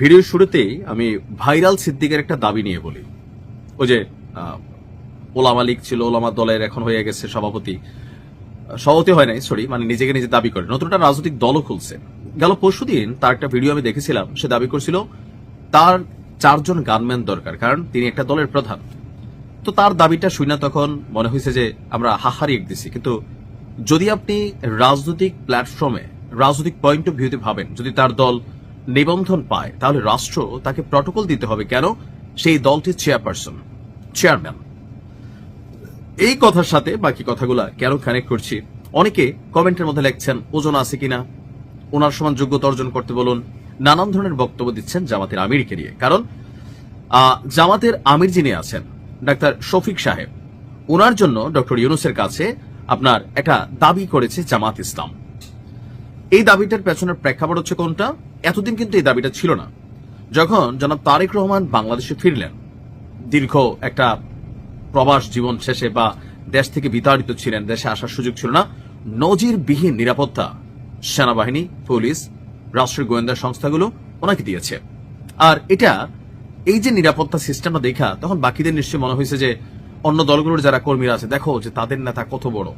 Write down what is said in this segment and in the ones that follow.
Video শুরুতেই আমি viral সিদ্দিকের একটা দাবি নিয়ে বলি। ওই যে ওলামা লীগ ছিল ওলামা দলের এখন হয়ে গেছে সভাপতি। সভাপতি হয় নাই সরি মানে নিজেকে নিজে দাবি করে। নতুন একটা রাজনৈতিক দলও খুলছে। গেল পরশুদিন তার একটা ভিডিও আমি দেখেছিলাম, সে দাবি করছিল, তার চারজন গানম্যান দরকার, কারণ তিনি একটা দলের প্রধান। তো তার দাবিটা শুনে তখন মনে হয়েছে যে, আমরা হাহারি দিছি। কিন্তু যদি আপনি রাজনৈতিক প্ল্যাটফর্মে রাজনৈতিক পয়েন্ট অফ ভিউতে ভাবেন, যদি তার দল নিবন্ধন পায়, তাহলে রাষ্ট্র তাকে প্রটোকল দিতে হবে। কেন? সেই দলটির চেয়ারপারসন চেয়ারম্যান এই কথার সাথে বাকি কথাগুলা কেন কানেক্ট করছি? অনেকে কমেন্টের মধ্যে লেখছেন, ওজন আছে কিনা? ওনার সমান যোগ্যতা অর্জন করতে বলুন। নানান ধরনের বক্তব্য দিচ্ছেন জামাতের আমিরকে নিয়ে। কারণ জামাতের আমির যিনি আছেন, ডাক্তার শফিক সাহেব ওনার জন্য ডক্টর ইউনুসের কাছে আপনার একটা দাবি করেছে জামাত ইসলাম। এই দাবিটার পেছনের প্রেক্ষাপট হচ্ছে কোনটা? এতদিন কিন্তু এই দাবিটা ছিল না। যখন জনাব তারেক রহমান বাংলাদেশে ফিরলেন, দীর্ঘ একটা প্রবাস জীবন শেষে বা দেশ থেকে বিতাড়িত ছিলেন, দেশে আসার সুযোগ ছিল না, নজিরবিহীন নিরাপত্তা, সেনাবাহিনী, পুলিশ রাষ্ট্রের গোয়েন্দা সংস্থাগুলো ওনাকে দিয়েছে। আর এটা, এই যে নিরাপত্তা সিস্টেমটা দেখা, তখন বাকিদের নিশ্চয়ই মনে হয়েছে যে অন্য দলগুলোর যারা কর্মীরা আছে, দেখো যে তাদের নেতা কত বড়।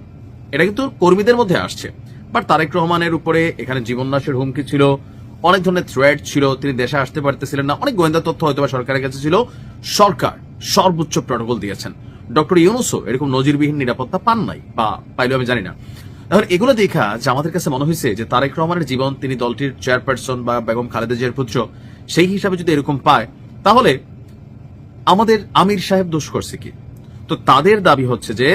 এটা কিন্তু কর্মীদের মধ্যে আসছে। বাট তারেক রহমানের উপরে এখানে জীবননাশের হুমকি ছিল অনেক ধরনের থ্রেট ছিল, তিনি দেশে আসতে পারতেছিলেন না। অনেক গোয়েন্দা তথ্য হয়তো সরকারের কাছে ছিল। সরকার সর্বোচ্চ প্রটোকল দিয়েছেন। ডক্টর ইউনুসও এরকম নজিরবিহীন নিরাপত্তা পান নাই, বা পাইলেও আমি জানি না। এখন এগুলো দেখা যে আমাদের কাছে মনে হয়েছে যে তারেক রহমানের জীবন, তিনি দলটির চেয়ারপারসন বা বেগম খালেদা জিয়ার পুত্র, সেই হিসাবে যদি এরকম পায়, তাহলে আমাদের আমির সাহেব দোষ করছে কি? তো তাদের দাবি হচ্ছে যে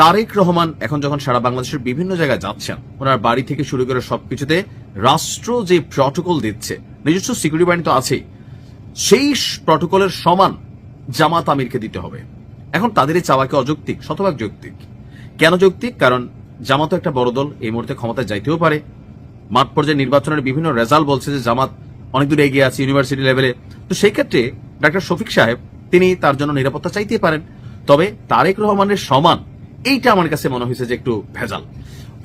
তারেক রহমান এখন যখন সারা বাংলাদেশের বিভিন্ন জায়গায় যাচ্ছেন, ওনার বাড়ি থেকে শুরু করে সবকিছুতে রাষ্ট্র যে প্রটোকল দিচ্ছে, নিজস্ব সিকিউরিটি বাহিনী তো আছেই, সেই প্রটোকলের সমান জামাত আমিরকে দিতে হবে। এখন তাদের এই চাওয়াকে অযৌক্তিক, শতভাগ যৌক্তিক। কেন যৌক্তিক? কারণ জামাতও একটা বড় দল, এই মুহূর্তে ক্ষমতায় যাইতেও পারে। মাঠ পর্যায়ে নির্বাচনের বিভিন্ন রেজাল্ট বলছে যে জামাত অনেক দূর এগিয়ে আছে ইউনিভার্সিটি লেভেলে তো সেই ক্ষেত্রে ডাক্তার শফিক সাহেব, তিনি তার জন্য নিরাপত্তা চাইতে পারেন। তবে তারেক রহমানের সমান, এইটা আমার কাছে মনে হয়েছে যে একটু ভেজাল।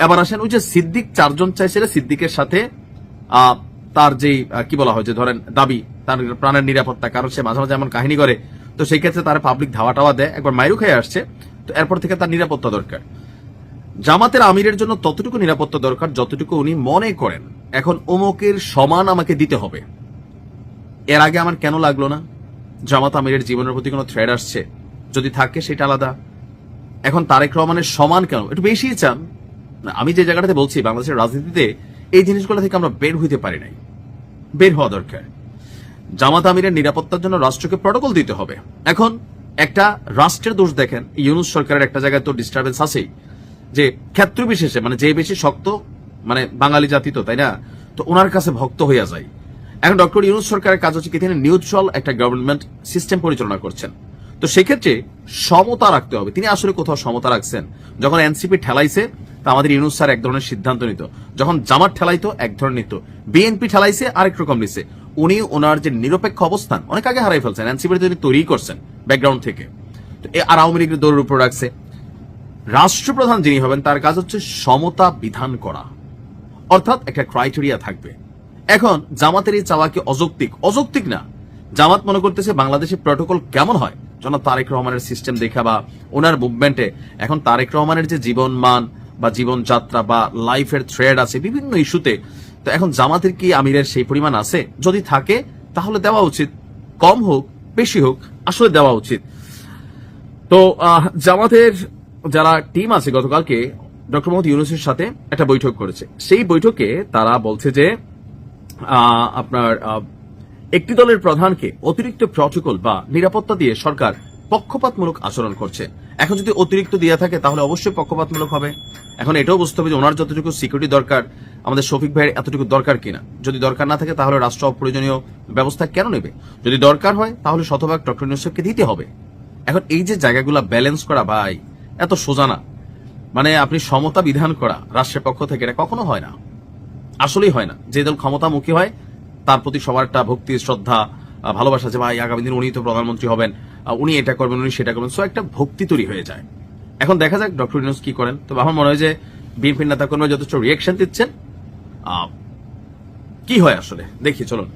এবার আসেন ওই যে সিদ্দিক, চারজন চাইছিল সিদ্দিকের সাথে তার যে কি বলা হয় যে ধরেন দাবি, তার প্রাণের নিরাপত্তা, কারণ সে মাঝে মাঝে এমন কাহিনী করে। তো সেই ক্ষেত্রে তার পাবলিক ধাওয়া টাওয়া দেয়, একবার মাইরু খেয়ে আসছে। তো এরপর থেকে তার নিরাপত্তা দরকার। জামাতের আমিরের জন্য ততটুকু নিরাপত্তা দরকার যতটুকু উনি মনে করেন। এখন অমুকের সমান আমাকে দিতে হবে। এর আগে আমার কেন লাগল না? জামাত আমিরের জীবনের প্রতি কোনো থ্রেড আসছে? যদি থাকে সেটা আলাদা। এখন তারেক রহমানের সমান কেন? একটু বেশি চান। আমি যে জায়গাটাতে বলছি, বাংলাদেশের রাজনীতিতে এই জিনিসগুলো থেকে আমরা বের হইতে পারি নাই। বের হওয়া দরকার। জামাত আমিরের নিরাপত্তার জন্য রাষ্ট্রকে প্রটোকল দিতে হবে। এখন একটা রাষ্ট্রের দোষ দেখেন, ইউনুস সরকারের একটা জায়গায় তো ডিস্টারবেন্স আছেই, যে ক্ষেত্র বিশেষে মানে যে বেশি শক্ত মানে বাঙালি জাতি তো, তাই না? তো ওনার কাছে ভক্ত হইয়া যায় এখন ডক্টর ইউনুস সরকারের কাজ হচ্ছে কি, তিনি নিউট্রাল একটা গভর্নমেন্ট সিস্টেম পরিচালনা করছেন। তো সেক্ষেত্রে সমতা রাখতে হবে। তিনি আসলে কোথাও সমতা রাখছেন? যখন এনসিপি ঠেলাইছে তা আমাদের ইউনুস স্যার এক ধরনের সিদ্ধান্ত নিত। যখন জামাত ঠেলাইতো, এক ধরনের নিত বিএনপি ঠেলাইছে, আরেক রকম নিছে। উনি ওনার যে নিরপেক্ষ অবস্থান, অনেক আগে হারাই ফেলছেন এনসিপি তিনি তৈরি করছেন ব্যাকগ্রাউন্ড থেকে। আর আওয়ামী লীগের দৌড়ের উপর রাখছে। রাষ্ট্রপ্রধান যিনি হবেন, তার কাজ হচ্ছে সমতা বিধান করা। অর্থাৎ একটা ক্রাইটেরিয়া থাকবে। এখন জামাতের এই চাওয়া কি অযৌক্তিক? অযৌক্তিক না। জামাত মনে করতেছে বাংলাদেশের প্রটোকল কেমন হয়? জনাব তারেক রহমানের সিস্টেম দেখা বা ওনার মুভমেন্টে এখন তারেক রহমানের যে জীবন মান বা জীবনযাত্রা বা লাইফের থ্রেড আছে বিভিন্ন ইস্যুতে, তো এখন জামাতের কি আমিরের সেই পরিমাণ আছে? যদি থাকে, তাহলে দেওয়া উচিত। কম হোক, বেশি হোক, আসলে দেওয়া উচিত। তো জামাতের যারা টিম আছে গতকালকে, ডক্টর মোহাম্মদ ইউনুসের সাথে একটা বৈঠক করেছে। সেই বৈঠকে তারা বলছে যে আপনার একটি দলের প্রধানকে অতিরিক্ত প্রটোকল বা নিরাপত্তা দিয়ে সরকার পক্ষপাতমূলক আচরণ করছে। এখন যদি অতিরিক্ত দিয়ে থাকে, তাহলে অবশ্যই পক্ষপাতমূলক হবে। এখন এটাও বুঝতে হবে যে ওনার যতটুকু সিকিউরিটি দরকার, আমাদের শফিক ভাইয়ের এতটুকু দরকার কিনা। যদি দরকার না থাকে, তাহলে রাষ্ট্র অপ্রয়োজনীয় ব্যবস্থা কেন নেবে? যদি দরকার হয়, তাহলে শতভাগ ডক্টর ইউনুসকে দিতে হবে। এখন এই যে জায়গাগুলো ব্যালেন্স করা, ভাই, এত সোজা না। মানে আপনি সমতা বিধান করা রাষ্ট্রের পক্ষ থেকে, এটা কখনো হয় না। আসলেই হয় না। যে দল ক্ষমতামুখী হয়, তার প্রতি সবার একটা ভক্তি, শ্রদ্ধা ভালোবাসা যে, ভাই, আগামী দিন উনি তো প্রধানমন্ত্রী হবেন। উনি এটা করবেন, উনি সেটা করবেন। সো একটা ভক্তি তৈরি হয়ে যায়। এখন দেখা যাক ডক্টর ইউনুস কি করেন। তো আমার মনে হয় যে, বিএনপির নেতা কর্মীরা যথেষ্ট রিয়াকশন দিচ্ছেন। কি হয় আসলে? দেখি, চলুন।